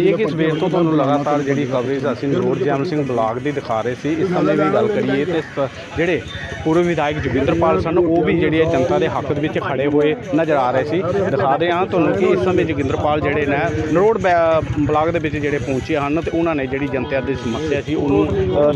ਦਈਏ ਕਿ ਸਵੇਰ ਤੋਂ ਤੁਹਾਨੂੰ ਲਗਾਤਾਰ ਜਿਹੜੀ ਕਵਰੇਜ ਅਸੀਂ ਰੋਡ ਜੈਮ ਸਿੰਘ ਬਲਾਕ ਦੀ ਦਿਖਾ ਰਹੇ ਸੀ, ਇਸ ਸਮੇਂ ਵੀ ਗੱਲ ਕਰੀਏ ਤੇ ਸ- ਜਿਹੜੇ ਪੂਰਵ ਵਿਧਾਇਕ ਜੋਗਿੰਦਰਪਾਲ ਸਨ, ਉਹ ਵੀ ਜਿਹੜੇ ਹੈ ਜਨਤਾ ਦੇ ਹੱਕ ਦੇ ਵਿੱਚ ਖੜੇ ਹੋਏ ਨਜ਼ਰ ਆ ਰਹੇ ਸੀ। ਦਿਖਾ ਰਹੇ ਹਾਂ ਤੁਹਾਨੂੰ ਕਿ ਇਸ ਸਮੇਂ ਜੋਗਿੰਦਰਪਾਲ ਜਿਹੜੇ ਨੇ, ਨਰੋੜ ਬੈ- ਬਲਾਕ ਦੇ ਵਿੱਚ ਜਿਹੜੇ ਪਹੁੰਚੇ ਹਨ ਤੇ ਉਹਨਾਂ ਨੇ ਜਿਹੜੀ ਜਨਤਾ ਦੀ ਸਮੱਸਿਆ ਸੀ ਉਹਨੂੰ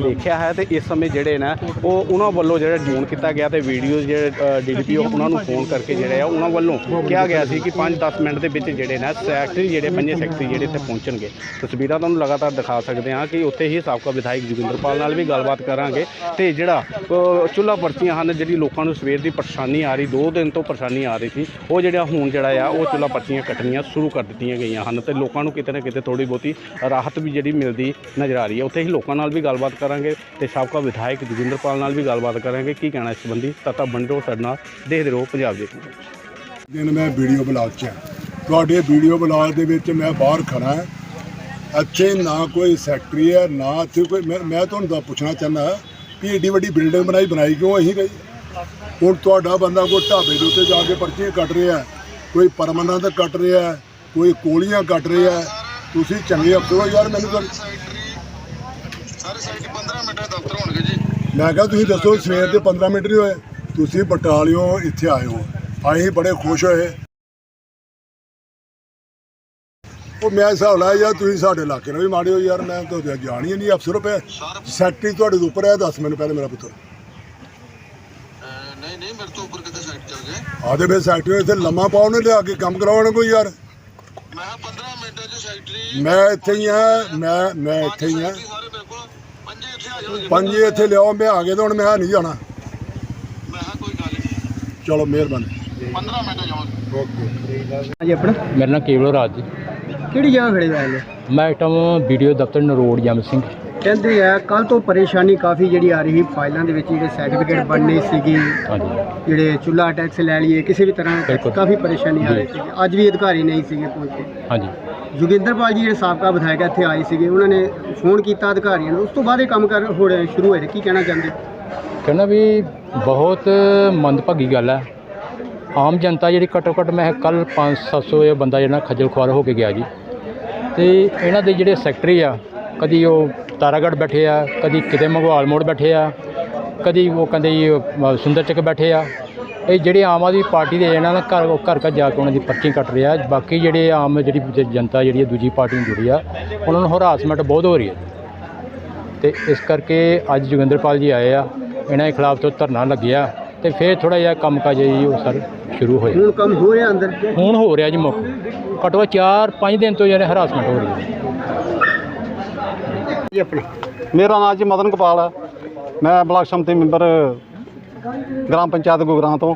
ਦੇਖਿਆ ਹੈ ਤੇ ਇਸ ਸਮੇਂ ਜਿਹੜੇ ਨੇ, ਉਹ ਉਹਨਾਂ ਵੱਲੋਂ ਜਿਹੜਾ ਜੂਨ ਕੀਤਾ ਗਿਆ ਤੇ ਵੀਡੀਓ ਜਿਹੜੇ ਡੀਡੀਪੀ ਉਹਨਾਂ ਨੂੰ ਫੋਨ ਕਰਕੇ ਜਿਹੜੇ ਆ, ਉਹਨਾਂ ਵੱਲੋਂ ਕਿਹਾ ਗਿਆ ਸੀ ਕਿ 5-10 ਮਿੰਟ ਦੇ ਵਿੱਚ ਜਿਹੜੇ ਨੇ, ਸੈਕਟਰੀ ਜਿਹੜੇ ਪੰਜੇ ਸੈਕਟਰੀ ਜਿਹੜੇ ਇੱਥੇ ਪਹੁੰਚਣ ਪਹੁੰਚਣਗੇ ਤਸਵੀਰਾਂ ਤੁਹਾਨੂੰ ਲਗਾਤਾਰ ਦਿਖਾ ਸਕਦੇ ਹਾਂ ਕਿ ਉੱਥੇ ਹੀ ਸਾਬਕਾ ਵਿਧਾਇਕ ਜੋਗਿੰਦਰਪਾਲ ਨਾਲ ਵੀ ਗੱਲਬਾਤ ਕਰਾਂਗੇ ਤੇ ਜਿਹੜਾ ਅ, ਪਰਚੀਆਂ ਹਨ ਜਿਹੜੀ ਲੋਕਾਂ ਨੂੰ ਸਵੇਰ ਦੀ ਪਰੇਸ਼ਾਨੀ ਆ ਰਹੀ 2 ਦਿਨ ਤੋਂ ਪਰੇਸ਼ਾਨੀ ਆ ਰਹੀ ਸੀ ਉਹ ਜਿਹੜਾ ਹੁਣ ਜਿਹੜਾ ਆ ਉਹ ਚੁੱਲ੍ਹਾ ਪਰਚੀਆਂ ਕੱਟਣੀਆਂ ਸ਼ੁਰੂ ਕਰ ਦਿੱਤੀਆਂ ਗਈਆਂ ਹਨ ਤੇ ਲੋਕਾਂ ਨੂੰ ਕਿਤੇ ਨਾ ਕਿਤੇ ਥੋੜੀ ਬਹੁਤੀ ਰਾਹਤ ਵੀ ਜਿਹੜੀ ਮਿਲਦੀ ਨਜ਼ਰ ਆ ਰਹੀ ਹੈ। ਉੱਥੇ ਹੀ ਲੋਕਾਂ ਨਾਲ ਵੀ ਗੱਲਬਾਤ ਕਰਾਂਗੇ ਤੇ ਸਾਬਕਾ ਵਿਧਾਇਕ ਜੋਗਿੰਦਰਪਾਲ ਨਾਲ ਵੀ ਗੱਲਬਾਤ ਕਰਾਂਗੇ। ਕੀ ਕਹਿਣਾ ਇਸ ਸੰਬੰਧੀ? ਤਤਾ ਬੰਡੋ ਸਾਡੇ ਨਾਲ ਦੇਖਦੇ ਰਹੋ ਪੰਜਾਬ ਦੇ ਦਿਨ ਮੈਂ ਵੀਡੀਓ ਬਲਾਗ 'ਚ ਤੁਹਾਡੇ ਵੀਡੀਓ ਬਲਾਗ ਦੇ ਵਿੱਚ ਮੈਂ ਬਾਹਰ ਖੜਾ ਹਾਂ। ਇੱਥੇ ਨਾ ਕੋਈ ਸੈਕਟਰੀ ਹੈ ਨਾ ਇੱਥੇ ਕੋਈ ਮੈਂ ਮੈਂ ਤੁਹਾਨੂੰ ਦਾ ਪੁੱਛਣਾ ਚਾਹੁੰਦਾ ਕਿ ਏਡੀ ਵੱਡੀ ਬਿਲਡਿੰਗ ਬਣਾਈ ਬਣਾਈ ਕਿਉਂ ਅਸੀਂ ਗਈ ਹੁਣ ਤੁਹਾਡਾ ਬੰਦਾ ਕੋਈ ਢਾਬੇ ਦੇ ਉੱਤੇ ਜਾ ਕੇ ਪਰਚੀਆਂ ਕੱਟ ਰਿਹਾ ਕੋਈ ਪਰਮਨੈਂਟ ਕੱਟ ਰਿਹਾ ਕੋਈ ਕੋਲੀਆਂ ਕੱਟ ਰਿਹਾ। ਤੁਸੀਂ ਚੰਗੇ ਅਫਸਰ ਹੋ ਯਾਰ ਮੈਨੂੰ ਤਾਂ। ਸਾਰੇ ਸਾਈਡ 15 ਮਿੰਟ ਦਫ਼ਤਰ ਹੋਣਗੇ ਜੀ। ਮੈਂ ਕਿਹਾ ਤੁਸੀਂ ਦੱਸੋ ਸਵੇਰ ਦੇ 15 ਮਿੰਟ ਨਹੀਂ ਹੋਏ ਤੁਸੀਂ ਬਟਾਲਿਓ ਇੱਥੇ ਆਏ ਹੋ। ਅਸੀਂ ਬੜੇ ਖੁਸ਼ ਹੋਏ। ਉਹ ਮੈਂ ਹਿਸਾਬ ਲਾਇਆ ਯਾਰ ਤੁਸੀਂ ਸਾਡੇ ਇਲਾਕੇ ਨਾਲ ਵੀ ਮਾੜੇ ਹੋ ਯਾਰ ਮੈਂ ਤਾਂ ਜਾਣੀ ਹੀ ਨਹੀਂ ਅਫਸਰ ਪਏ ਸੈਕਟਰੀ ਤੁਹਾਡੇ ਤੋਂ ਉੱਪਰ ਹੈ ਦੱਸ ਮੈਨੂੰ ਪਹਿਲੇ ਮੇਰਾ ਪੁੱਤਰ। ਨਹੀਂ ਨਹੀਂ ਮੇਰੇ ਤੋਂ ਉੱਪਰ ਕਿਤੇ ਸਾਈਡ ਚੱਲ ਗਏ। ਆਦੇ ਵੇ ਸੈਕਟਰੀ ਇੱਥੇ ਲੰਮਾ ਪਾਉ ਨੇ ਲਿਆ ਕੇ ਕੰਮ ਕਰਾਉਣ ਕੋਈ ਯਾਰ। ਮੈਂ ਕਿਹਾ 15 ਮਿੰਟਾਂ 'ਚ ਸੈਕਟਰੀ ਮੈਂ ਇੱਥੇ ਹੀ ਆ ਮੈਂ ਮੈਂ ਇੱਥੇ ਹੀ ਆ। ਪੰਜੇ ਇੱਥੇ ਆ ਜਾਓ ਜੀ। ਪੰਜ ਇੱਥੇ ਲਿਆਓ ਮੈਂ ਆ ਗਏ ਤਾਂ ਹੁਣ ਮੈਂ ਨਹੀਂ ਜਾਣਾ। ਮੈਂ ਕੋਈ ਗੱਲ ਨਹੀਂ। ਚਲੋ ਮਿਹਰਬਾਨੀ। 15 ਮਿੰਟ ਜਾਵਾਂਗੇ ਓਕੇ। ਮੇਰਾ ਨਾਮ ਕੇਵਲ ਰਾਜ ਜੀ। ਕਿਹੜੀ ਜਗ੍ਹਾ ਖੜੇ ਹੋਏ ਮੈਂ ਆਈਟਮ ਵੀਡੀਓ ਦਫ਼ਤਰ ਨਰੋੜ ਜਮ ਸਿੰਘ। ਕਹਿੰਦੇ ਆ ਕੱਲ ਤੋਂ ਪਰੇਸ਼ਾਨੀ ਕਾਫੀ ਜਿਹੜੀ ਆ ਰਹੀ ਸੀ ਫਾਈਲਾਂ ਦੇ ਵਿੱਚ ਜਿਹੜੇ ਸਰਟੀਫਿਕੇਟ ਬਣਨੇ ਸੀਗੇ ਹਾਂਜੀ। ਜਿਹੜੇ ਚੁੱਲਾ ਟੈਕਸ ਲੈ ਲਈਏ ਕਿਸੇ ਵੀ ਤਰ੍ਹਾਂ। ਕਾਫੀ ਪਰੇਸ਼ਾਨੀ ਆ ਰਹੀ ਸੀ ਅੱਜ ਵੀ ਅਧਿਕਾਰੀ ਨਹੀਂ ਸੀਗੇ ਪਹੁੰਚੇ। ਹਾਂਜੀ। ਜੋਗਿੰਦਰਪਾਲ ਜੀ ਜਿਹੜੇ ਸਾਬਕਾ ਵਿਧਾਇਕ ਇੱਥੇ ਆਏ ਸੀਗੇ। ਉਹਨਾਂ ਨੇ ਫੋਨ ਕੀਤਾ ਅਧਿਕਾਰੀਆਂ ਨੂੰ। ਉਸ ਤੋਂ ਬਾਅਦ ਇਹ ਕੰਮ ਕਰ ਹੋਣੇ ਸ਼ੁਰੂ ਹੋਏ ਨੇ। ਕੀ ਕਹਿਣਾ ਚਾਹੁੰਦੇ? ਕਹਿੰਦਾ ਵੀ ਬਹੁਤ ਮੰਦਭਾਗੀ ਗੱਲ ਹੈ ਆਮ ਜਨਤਾ ਜਿਹੜੀ ਘੱਟੋ ਘੱਟ ਮੈਂ ਕੱਲ 5-700 ਇਹ ਬੰਦਾ ਜਿਹੜਾ ਖੱਜਲ ਖੁਆਰ ਹੋ ਕੇ ਗਿਆ ਜੀ। ਤੇ ਇਹਨਾਂ ਦੇ ਜਿਹੜੇ ਸੈਕਟਰੀ ਆ ਕਦੀ ਉਹ ਤਾਰਾਗੜ੍ਹ ਬੈਠੇ ਆ ਕਦੀ ਕਿਤੇ ਮੰਗਵਾਲ ਮੋੜ ਬੈਠੇ ਆ ਕਦੀ ਉਹ ਕਹਿੰਦੇ ਸੁੰਦਰ ਚੱਕ ਬੈਠੇ ਆ। ਇਹ ਜਿਹੜੇ ਆਮ ਆਦਮੀ ਪਾਰਟੀ ਦੇ ਇਹਨਾਂ ਨਾਲ ਘਰ ਘਰ ਘਰ ਜਾ ਕੇ ਉਹਨਾਂ ਦੀ ਪਰਚੀ ਕੱਟ ਰਿਹਾ। ਬਾਕੀ ਜਿਹੜੇ ਆਮ ਜਿਹੜੀ ਜਨਤਾ ਜਿਹੜੀ ਹੈ ਦੂਜੀ ਪਾਰਟੀ ਨੂੰ ਜੁੜੀ ਆ ਉਹਨਾਂ ਨੂੰ ਹਰਾਸਮੈਂਟ ਬਹੁਤ ਹੋ ਰਹੀ ਹੈ। ਤੇ ਇਸ ਕਰਕੇ ਅੱਜ ਜੋਗਿੰਦਰਪਾਲ ਜੀ ਆਏ ਆ ਇਹਨਾਂ ਦੇ ਖਿਲਾਫ ਤੋਂ ਧਰਨਾ ਲੱਗਿਆ ਤੇ ਫਿਰ ਥੋੜਾ ਜਿਹਾ ਕੰਮ ਕਾਜ ਜੀ ਉਹ ਸਰ ਸ਼ੁਰੂ ਹੋਇਆ। ਹੁਣ ਕੰਮ ਹੋ ਰਿਹਾ ਅੰਦਰ? ਹੁਣ ਹੋ ਰਿਹਾ ਜੀ ਮੁੱਖ। ਘੱਟੋ ਘੱਟ 4-5 ਦਿਨ ਤੋਂ ਜਿਹੜੇ ਹਰਾਸਮੈਂਟ ਹੋ ਰਹੀ ਹੈ। ਜੀ ਆਪਣਾ। ਮੇਰਾ ਨਾਮ ਜੀ ਮਦਨ ਕਪਾਲ ਹੈ ਮੈਂ ਬਲਾਕ ਸੰਮਤੀ ਮੈਂਬਰ ਗ੍ਰਾਮ ਪੰਚਾਇਤ ਗੁਗਰਾਂ ਤੋਂ।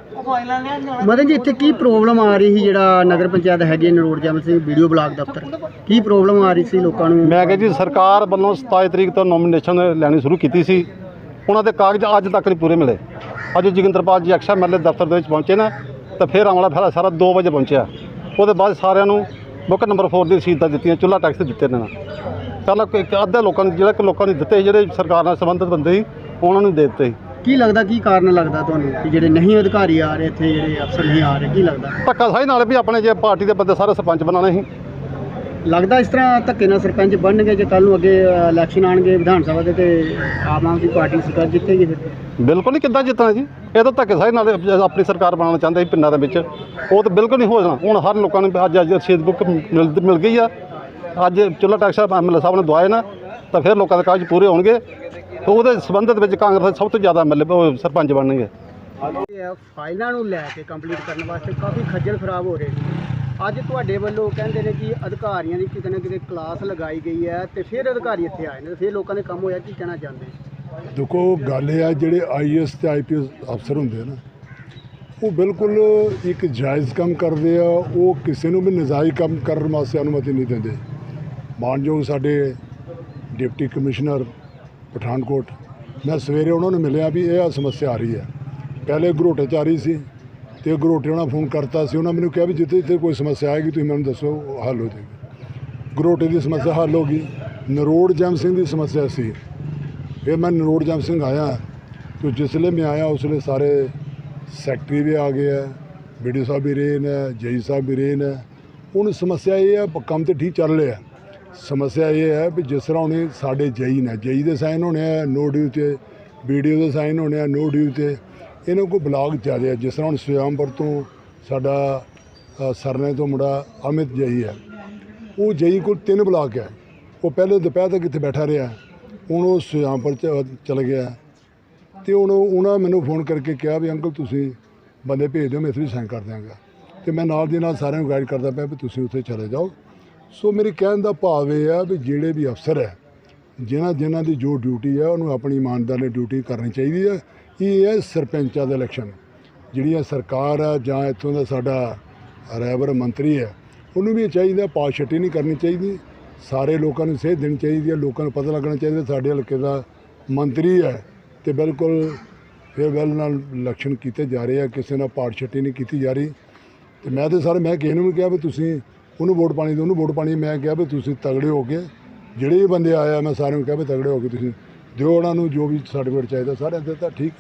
ਮਦਨ ਜੀ ਇੱਥੇ ਕੀ ਪ੍ਰੋਬਲਮ ਆ ਰਹੀ ਸੀ ਜਿਹੜਾ ਨਗਰ ਪੰਚਾਇਤ ਹੈਗੀ ਨਰੋੜ ਜਮ ਸਿੰਘ ਵੀਡੀਓ ਬਲਾਕ ਦਫ਼ਤਰ? ਕੀ ਪ੍ਰੋਬਲਮ ਆ ਰਹੀ ਸੀ ਲੋਕਾਂ ਨੂੰ? ਮੈਂ ਕਿਹਾ ਜੀ ਸਰਕਾਰ ਵੱਲੋਂ 27 ਤਰੀਕ ਤੋਂ ਨੋਮੀਨੇਸ਼ਨ ਲੈਣੀ ਸ਼ੁਰੂ ਕੀਤੀ ਸੀ। ਉਹਨਾਂ ਦੇ ਕਾਗਜ਼ ਅੱਜ ਤੱਕ ਨਹੀਂ ਪੂਰੇ ਮਿਲੇ। ਅੱਜ ਜੋਗਿੰਦਰਪਾਲ ਜੀ ਅਕਸ਼ਾ ਮੱਲੇ ਦਫ਼ਤਰ ਦੇ ਵਿੱਚ ਪਹੁੰਚੇ ਨੇ ਤਾਂ ਫਿਰ ਆਮਲਾ ਫੈਲਾ ਸਾਰਾ 2 ਵਜੇ ਪਹੁੰਚਿਆ। ਉਹਦੇ ਬਾਅਦ ਸਾਰਿਆਂ ਨੂੰ ਬੁੱਕ ਨੰਬਰ 4 ਦੀ ਰਸੀਦਾਂ ਦਿੱਤੀਆਂ ਚੁੱਲਾ ਟੈਕਸ ਦਿੱਤੇ ਨੇ ਨਾ। ਚੱਲ ਕੋਈ ਅੱਧੇ ਲੋਕਾਂ ਨੂੰ ਜਿਹੜਾ ਕਿ ਲੋਕਾਂ ਨੇ ਦਿੱਤੇ ਜਿਹੜੇ ਸਰਕਾਰ ਨਾਲ ਸੰਬੰਧਿਤ ਬੰਦੇ ਸੀ ਉਹਨਾਂ ਨੂੰ ਦੇ ਦਿੱਤੇ। ਕੀ ਲੱਗਦਾ ਕੀ ਕਾਰਨ ਲੱਗਦਾ ਤੁਹਾਨੂੰ ਕਿ ਜਿਹੜੇ ਨਹੀਂ ਅਧਿਕਾਰੀ ਆ ਰਹੇ ਇੱਥੇ ਜਿਹੜੇ ਅਫਸਰ ਨਹੀਂ ਆ ਰਹੇ ਕੀ ਲੱਗਦਾ? ਧੱਕਾ ਸਾਈ ਨਾਲ ਵੀ ਆਪਣੇ ਜੇ ਪਾਰਟੀ ਦੇ ਬੰਦੇ ਸਾਰੇ ਸਰਪੰਚ ਬਣਾਉਣੇ ਸੀ। ਲੱਗਦਾ ਇਸ ਤਰ੍ਹਾਂ ਧੱਕੇ ਨਾਲ ਸਰਪੰਚ ਬਣਨਗੇ ਜੇ ਕੱਲ ਨੂੰ ਅੱਗੇ ਇਲੈਕਸ਼ਨ ਆਣਗੇ ਵਿਧਾਨ ਸਭਾ ਦੇ ਤੇ ਆਮ ਆਦਮੀ ਪਾਰਟੀ ਸਰਕਾਰ ਜਿੱਤੇਗੀ ਫਿਰ। ਬਿਲਕੁਲ ਨਹੀਂ ਕਿੱਦਾਂ ਜਿੱਤਣਾ ਜੀ? ਇਹ ਤਾਂ ਧੱਕੇ ਸਾਈ ਨਾਲ ਆਪਣੀ ਸਰਕਾਰ ਬਣਾਉਣਾ ਚਾਹੁੰਦੇ ਸੀ ਪਿੰਡਾਂ ਦੇ ਵਿੱਚ। ਉਹ ਤਾਂ ਬਿਲਕੁਲ ਨਹੀਂ ਹੋ ਜਾਣਾ। ਹੁਣ ਹਰ ਲੋਕਾਂ ਨੂੰ ਅੱਜ ਅੱਜ ਰਸੀਦ ਬੁੱਕ ਮਿਲ ਗਈ ਆ। ਅੱਜ ਚੁੱਲਾ ਟੈਕਸ ਐਮਐਲਏ ਸਾਹਿਬ ਨੇ ਦਵਾਏ ਨਾ ਤਾਂ ਫਿਰ ਲੋਕਾਂ ਦੇ ਕਾਗਜ਼ ਪੂਰੇ ਹੋਣਗੇ। ਤੇ ਉਹਦੇ ਸੰਬੰਧਿਤ ਵਿੱਚ ਕਾਂਗਰਸ ਸਭ ਤੋਂ ਜ਼ਿਆਦਾ ਐਮਐਲਏ ਸਰਪੰਚ ਬਣਨਗੇ। ਫਾਈਲਾਂ ਨੂੰ ਲੈ ਕੇ ਕੰਪਲੀਟ ਕਰਨ ਵਾਸਤੇ ਕਾਫੀ ਖੱਜਲ ਖਰਾਬ ਹੋ ਰਹੇ ਨੇ। ਅੱਜ ਤੁਹਾਡੇ ਵੱਲੋਂ ਕਹਿੰਦੇ ਨੇ ਕਿ ਅਧਿਕਾਰੀਆਂ ਦੀ ਕਿਤੇ ਨਾ ਕਿਤੇ ਕਲਾਸ ਲਗਾਈ ਗਈ ਹੈ ਤੇ ਫਿਰ ਅਧਿਕਾਰੀ ਇੱਥੇ ਆਏ ਨੇ ਤੇ ਫਿਰ ਲੋਕਾਂ ਦੇ ਕੰਮ ਹੋਇਆ, ਕੀ ਕਹਿਣਾ ਚਾਹੁੰਦੇ ਦੇਖੋ, ਗੱਲ ਇਹ ਆ, ਜਿਹੜੇ ਆਈਐਸ ਤੇ ਆਈਪੀਐਸ ਅਫਸਰ ਹੁੰਦੇ ਨਾ, ਉਹ ਬਿਲਕੁਲ ਇੱਕ ਜਾਇਜ਼ ਕੰਮ ਕਰਦੇ ਆ, ਉਹ ਕਿਸੇ ਨੂੰ ਵੀ ਨਜਾਇਜ਼ ਕੰਮ ਕਰਨ ਵਾਸਤੇ ਅਨੁਮਤੀ ਨਹੀਂ ਦਿੰਦੇ। ਮਾਨਯੋਗ ਸਾਡੇ ਡਿਪਟੀ ਕਮਿਸ਼ਨਰ, ਪਠਾਨਕੋਟ, ਮੈਂ ਸਵੇਰੇ ਉਹਨਾਂ ਨੂੰ ਮਿਲਿਆ ਵੀ ਇਹ ਆ ਸਮੱਸਿਆ ਆ ਰਹੀ ਹੈ। ਪਹਿਲੇ ਗਰੋਟੇ ਚ ਆ ਰਹੀ ਸੀ ਤੇ ਗਰੋਟੇ ਨਾਲ ਫੋਨ ਕਰਤਾ ਸੀ, ਉਹਨਾਂ ਮੈਨੂੰ ਕਿਹਾ ਵੀ ਜਿੱਥੇ ਜਿੱਥੇ ਕੋਈ ਸਮੱਸਿਆ ਆਏਗੀ ਤੁਸੀਂ ਮੈਨੂੰ ਦੱਸੋ, ਉਹ ਹੱਲ ਹੋ ਜਾਏਗੀ। ਗਰੋਟੇ ਦੀ ਸਮੱਸਿਆ ਹੱਲ ਹੋ ਗਈ। ਨਰੋੜ ਜੈਮ ਸਿੰਘ ਦੀ ਸਮੱਸਿਆ ਸੀ। ਇਹ ਮੈਂ ਨਰੋੜ ਜੈਮ ਸਿੰਘ ਆਇਆ। ਤੇ ਜਿਸਲੇ ਮੈਂ ਆਇਆ, ਉਸ ਵੇਲੇ ਸਾਰੇ ਸੈਕਟਰੀ ਵੀ ਆ ਗਏ ਆ ਵੀਡੀਓ ਸਾਹਿਬ ਵੀ ਰਹੇ ਨੇ, ਜਈ ਸਾਹਿਬ ਵੀ ਰਹੇ ਨੇ। ਹੁਣ ਸਮੱਸਿਆ ਇਹ ਹੈ ਕੰਮ ਤੇ ਠੀਕ ਚੱਲ ਰਿਹਾ। ਸਮੱਸਿਆ ਇਹ ਹੈ ਵੀ ਜਿਸ ਤਰ੍ਹਾਂ ਉਹਨੇ ਸਾਡੇ ਜਈ ਨੇ, ਜਈ ਦੇ ਸਾਈਨ ਹੋਣੇ ਆ, ਨੋ ਡਿਊ ਤੇ ਵੀਡੀਓ ਦੇ ਸਾਈਨ ਹੋਣੇ ਆ, ਨੋ ਡਿਊ ਤੇ। ਇਹਨਾਂ ਕੋਲ ਬਲਾਕ ਚੱਲ ਰਿਹਾ ਜਿਸ ਤਰ੍ਹਾਂ ਹੁਣ ਸੁਆਮਪੁਰ ਤੋਂ ਸਾਡਾ ਸਰਨੇ ਤੋਂ ਮੁੰਡਾ ਅਮਿਤ ਜਈ ਹੈ। ਉਹ ਜਈ ਕੋਲ ਤਿੰਨ ਬਲਾਕ ਹੈ। ਉਹ ਪਹਿਲੇ ਦੁਪਹਿਰ ਤੱਕ ਇੱਥੇ ਬੈਠਾ ਰਿਹਾ। ਹੁਣ ਉਹ ਸੁਜਾਮਪੁਰ ਚ ਚਲ ਗਿਆ। ਤੇ ਹੁਣ ਉਹਨਾਂ ਮੈਨੂੰ ਫੋਨ ਕਰਕੇ ਕਿਹਾ ਵੀ, ਅੰਕਲ, ਤੁਸੀਂ ਬੰਦੇ ਭੇਜ ਦਿਓ, ਮੈਂ ਇੱਥੇ ਵੀ ਸਾਈਨ ਕਰ ਦਿਆਂਗਾ। ਤੇ ਮੈਂ ਨਾਲ ਦੀ ਨਾਲ ਸਾਰਿਆਂ ਨੂੰ ਗਾਈਡ ਕਰਦਾ ਪਿਆ ਵੀ ਤੁਸੀਂ ਉੱਥੇ ਚਲੇ ਜਾਓ। ਸੋ ਮੇਰੇ ਕਹਿਣ ਦਾ ਭਾਵ ਇਹ ਆ ਵੀ ਜਿਹੜੇ ਵੀ ਅਫਸਰ ਹੈ, ਜਿਨ੍ਹਾਂ ਜਿਨ੍ਹਾਂ ਦੀ ਜੋ ਡਿਊਟੀ ਹੈ, ਉਹਨੂੰ ਆਪਣੀ ਇਮਾਨਦਾਰੀ ਨਾਲ ਡਿਊਟੀ ਕਰਨੀ ਚਾਹੀਦੀ ਹੈ। ਇਹ ਹੈ ਸਰਪੰਚਾਂ ਦਾ ਇਲੈਕਸ਼ਨ। ਜਿਹੜੀਆਂ ਸਰਕਾਰ ਆ ਜਾਂ ਇੱਥੋਂ ਦਾ ਸਾਡਾ ਰੈਬਰ ਮੰਤਰੀ ਹੈ, ਉਹਨੂੰ ਵੀ ਇਹ ਚਾਹੀਦਾ, ਪਾਸ਼ਟੀ ਨਹੀਂ ਕਰਨੀ ਚਾਹੀਦੀ। ਸਾਰੇ ਲੋਕਾਂ ਨੂੰ ਸੇਧ ਦੇਣੀ ਚਾਹੀਦੀ ਹੈ, ਲੋਕਾਂ ਨੂੰ ਪਤਾ ਲੱਗਣਾ ਚਾਹੀਦਾ ਸਾਡੇ ਹਲਕੇ ਦਾ ਮੰਤਰੀ ਹੈ ਤੇ ਬਿਲਕੁਲ ਫਿਰ ਵੈਲ ਨਾਲ ਇਲੈਕਸ਼ਨ ਕੀਤੇ ਜਾ ਰਹੇ ਆ, ਕਿਸੇ ਨਾਲ ਪਾਸ਼ਟੀ ਨਹੀਂ ਕੀਤੀ ਜਾ ਰਹੀ। ਤੇ ਮੈਂ ਤੇ ਸਰ, ਮੈਂ ਕਿਸੇ ਨੂੰ ਵੀ ਕਿਹਾ ਵੀ ਤੁਸੀਂ ਉਹਨੂੰ ਵੋਟ ਪਾਣੀ ਦਿਓ, ਉਹਨੂੰ ਵੋਟ ਪਾਣੀ ਮੈਂ ਕਿਹਾ ਵੀ ਤੁਸੀਂ ਤਗੜੇ ਹੋ ਕੇ, ਜਿਹੜੇ ਵੀ ਬੰਦੇ ਆਏ ਆ, ਮੈਂ ਸਾਰਿਆਂ ਨੂੰ ਕਿਹਾ ਵੀ ਤਗੜੇ ਹੋ ਕੇ ਤੁਸੀਂ ਦਿਓ ਉਹਨਾਂ ਨੂੰ ਜੋ ਵੀ ਸਰਟੀਫਿਕੇਟ ਚਾਹੀਦਾ ਸਾਰਿਆਂ ਦੇ ਤਾਂ ਠੀਕ।